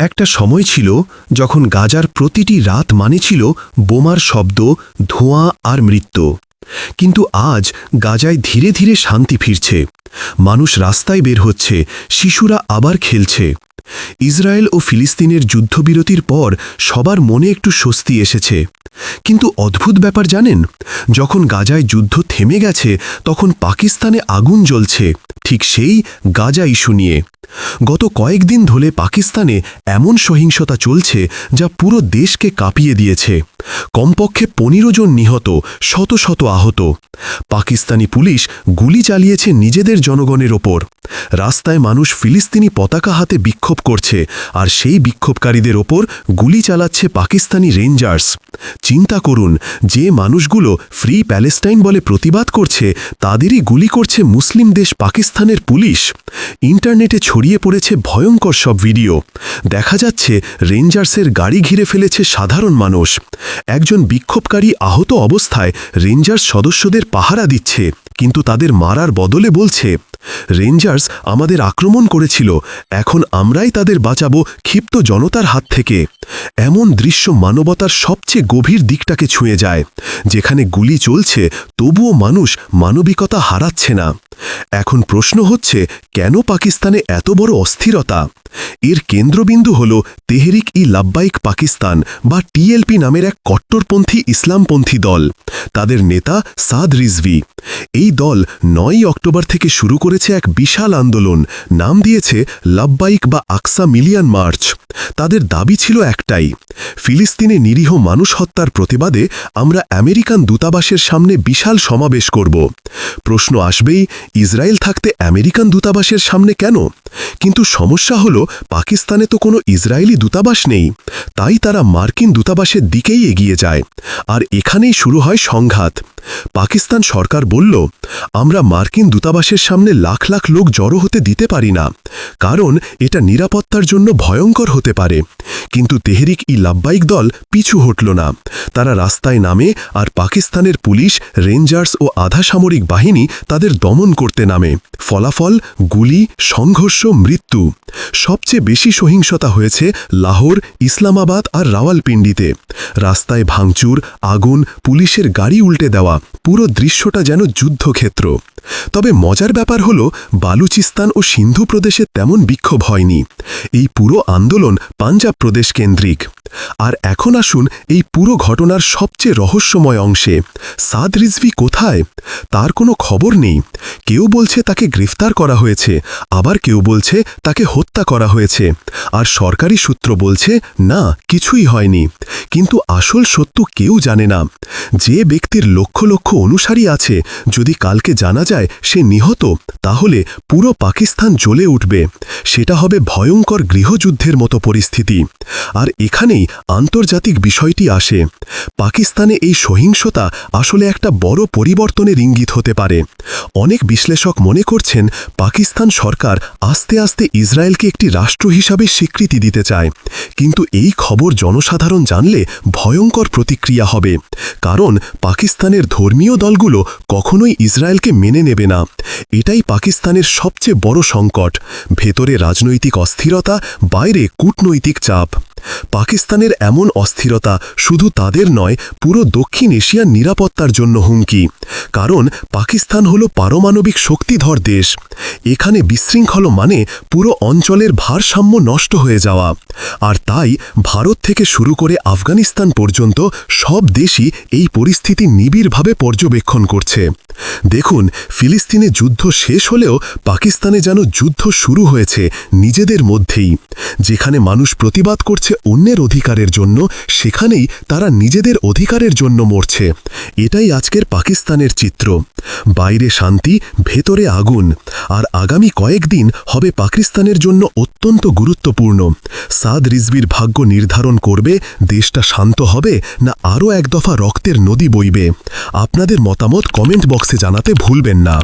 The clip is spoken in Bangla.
একটা সময় ছিল যখন গাজার প্রতিটি রাত মানে ছিল বোমার শব্দ, ধোঁয়া আর মৃত্যু। কিন্তু আজ গাজায় ধীরে ধীরে শান্তি ফিরছে। মানুষ রাস্তায় বের হচ্ছে, শিশুরা আবার খেলছে। ইসরায়েল ও ফিলিস্তিনের যুদ্ধবিরতির পর সবার মনে একটু স্বস্তি এসেছে। কিন্তু অদ্ভুত ব্যাপার জানেন, যখন গাজায় যুদ্ধ থেমে গেছে, তখন পাকিস্তানে আগুন জ্বলছে, ঠিক সেই গাজা ইস্যু নিয়ে। গত কয়েকদিন ধরে পাকিস্তানে এমন সহিংসতা চলছে যা পুরো দেশকে কাঁপিয়ে দিয়েছে। কমপক্ষে পনেরো জন নিহত, শত শত আহত। পাকিস্তানি পুলিশ গুলি চালিয়েছে নিজেদের জনগণের ওপর। রাস্তায় মানুষ ফিলিস্তিনি পতাকা হাতে বিক্ষোভ করছে, আর সেই বিক্ষোভকারীদের ওপর গুলি চালাচ্ছে পাকিস্তানি রেঞ্জার্স। চিন্তা করুন, যে মানুষগুলো ফ্রি প্যালেস্টাইন বলে প্রতিবাদ করছে, তাদেরই গুলি করছে মুসলিম দেশ পাকিস্তানের পুলিশ। ইন্টারনেটে ছড়িয়ে পড়েছে ভয়ঙ্কর সব ভিডিও। দেখা যাচ্ছে, রেঞ্জার্সের গাড়ি ঘিরে ফেলেছে সাধারণ মানুষ। একজন বিক্ষোভকারী আহত অবস্থায় রেঞ্জার্স সদস্যদের পাহারা দিচ্ছে কিন্তু তাদের মারার বদলে বলছে রেঞ্জার্স আমাদের আক্রমণ করেছিল, এখন আমরাই তাদের বাঁচাবো ক্ষিপ্ত জনতার হাত থেকে। এমন দৃশ্য মানবতার সবচেয়ে গভীর দিকটাকে ছুঁয়ে যায়, যেখানে গুলি চলছে, তবুও মানুষ মানবিকতা হারাচ্ছে না। এখন প্রশ্ন হচ্ছে, কেন পাকিস্তানে এত বড় অস্থিরতা? এর কেন্দ্রবিন্দু হল তেহরিক ই লাব্বাইক পাকিস্তান বা টিএলপি নামের এক কট্টরপন্থী ইসলামপন্থী দল। তাদের নেতা সাদ রিজভি। এই দল নয়ই অক্টোবর থেকে শুরু করেছে এক বিশাল আন্দোলন। নাম দিয়েছে লাব্বাইক বা আকসা মিলিয়ান মার্চ। তাদের দাবি ছিল একটাই, ফিলিস্তিনে নিরীহ মানুষ হত্যার প্রতিবাদে আমরা আমেরিকান দূতাবাসের সামনে বিশাল সমাবেশ করব। প্রশ্ন আসবেই, ইসরায়েল থাকতে আমেরিকান দূতাবাসের সামনে কেন? কিন্তু সমস্যা হল, পাকিস্তানে তো কোনো ইসরায়েলি দূতাবাস নেই। তাই তারা মার্কিন দূতাবাসের দিকেই এগিয়ে যায়। আর এখানেই শুরু হয় সংঘাত। পাকিস্তান সরকার বলল, আমরা মার্কিন দূতাবাসের সামনে লাখ লাখ লোক জড়ো হতে দিতে পারি না। কারণ এটা নিরাপত্তার জন্য ভয়ঙ্কর হতে পারে। কিন্তু তেহরিক ই লাব্বাইক দল পিছু হটল না। তারা রাস্তায় নামে আর পাকিস্তানের পুলিশ, রেঞ্জার্স ও আধা সামরিক বাহিনী তাদের দমন করতে নামে। ফলাফল, গুলি, সংঘর্ষ মৃত্যু। সবচেয়ে বেশি সহিংসতা হয়েছে লাহোর, ইসলামাবাদ আর রাওয়ালপিন্ডিতে। রাস্তায় ভাঙচুর, আগুন, পুলিশের গাড়ি উল্টে দেওয়া, পুরো দৃশ্যটা যেন যুদ্ধক্ষেত্র। তবে মজার ব্যাপার হল, বালুচিস্তান ও সিন্ধু প্রদেশে তেমন বিক্ষোভ হয়নি। এই পুরো আন্দোলন পাঞ্জাব প্রদেশ কেন্দ্রিক। আর এখন আসুন এই পুরো ঘটনার সবচেয়ে রহস্যময় অংশে। সাদ রিজভি কোথায়? তার কোনো খবর নেই। কেউ বলছে তাকে গ্রেফতার করা হয়েছে, আবার কেউ বলছে তাকে হত্যা করা হয়েছে। আর সরকারি সূত্র বলছে, না, কিছুই হয়নি। কিন্তু আসল সত্য কেউ জানে না। যে ব্যক্তির লক্ষ লক্ষ অনুসারী আছে, যদি কালকে জানা যায় সে নিহত, তাহলে পুরো পাকিস্তান জ্বলে উঠবে। সেটা হবে ভয়ঙ্কর গৃহযুদ্ধের মতো পরিস্থিতি। আর এখানেই আন্তর্জাতিক বিষয়টি আসে। পাকিস্তানে এই সহিংসতা আসলে একটা বড় পরিবর্তনের ইঙ্গিত হতে পারে। অনেক বিশ্লেষক মনে করছেন, পাকিস্তান সরকার আস্তে আস্তে ইসরায়েলকে একটি রাষ্ট্র হিসাবে স্বীকৃতি দিতে চায়। কিন্তু এই খবর জনসাধারণ জানলে ভয়ঙ্কর প্রতিক্রিয়া হবে। কারণ পাকিস্তানের ধর্মীয় দলগুলো কখনোই ইসরায়েলকে মেনে নেবে না। এটাই পাকিস্তানের সবচেয়ে বড় সংকট। ভেতরে রাজনৈতিক অস্থিরতা, বাইরে কূটনৈতিক চাপ। পাকিস্তানের এমন অস্থিরতা শুধু তাদের নয়, পুরো দক্ষিণ এশিয়ার নিরাপত্তার জন্য হুমকি। কারণ পাকিস্তান হল পারমাণবিক শক্তিধর দেশ। এখানে বিশৃঙ্খল মানে পুরো অঞ্চলের ভারসাম্য নষ্ট হয়ে যাওয়া। আর তাই ভারত থেকে শুরু করে আফগানিস্তান পর্যন্ত সব দেশই এই পরিস্থিতি নিবিড়ভাবে পর্যবেক্ষণ করছে। দেখুন, ফিলিস্তিনে যুদ্ধ শেষ হলেও পাকিস্তানে যেন যুদ্ধ শুরু হয়েছে নিজেদের মধ্যেই। যেখানে মানুষ প্রতিবাদ করছে অন্যের অধিকারের জন্য, সেখানেই তারা নিজেদের অধিকারের জন্য মরছে। এটাই আজকের পাকিস্তানের চিত্র। বাইরে শান্তি, ভেতরে আগুন। আর আগামী কয়েকদিন হবে পাকিস্তানের জন্য অত্যন্ত গুরুত্বপূর্ণ। সাদ রিজবির ভাগ্য নির্ধারণ করবে, দেশটা শান্ত হবে না আরও এক দফা রক্তের নদী বইবে। আপনাদের মতামত কমেন্ট বক্সে জানাতে ভুলবেন না।